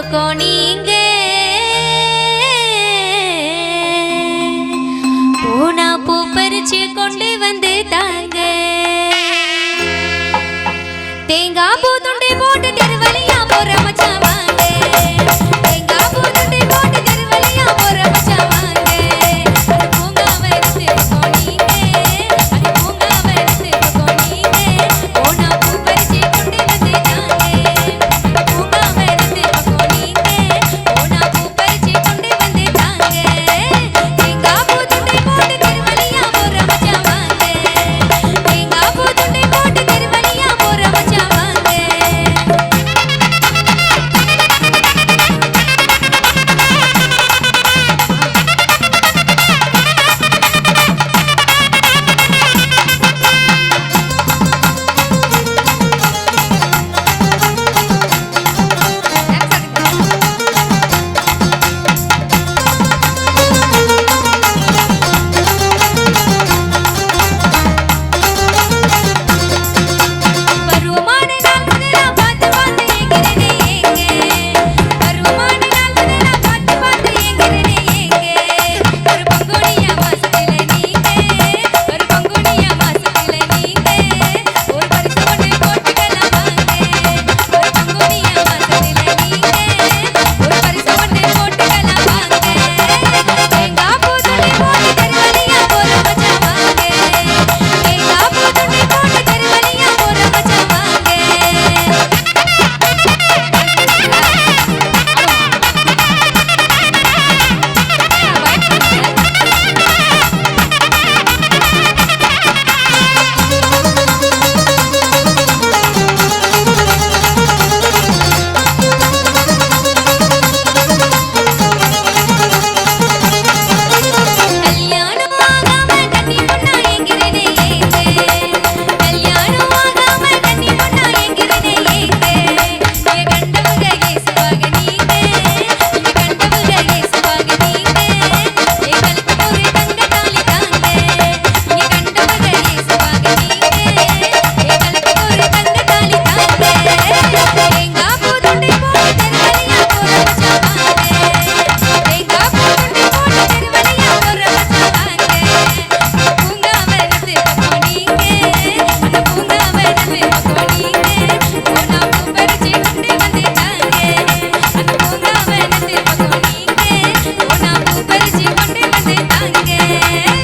பக்கம் நீங்க. போனா பூ பறிச்சு கொண்டு வந்து தாங்க. yeah.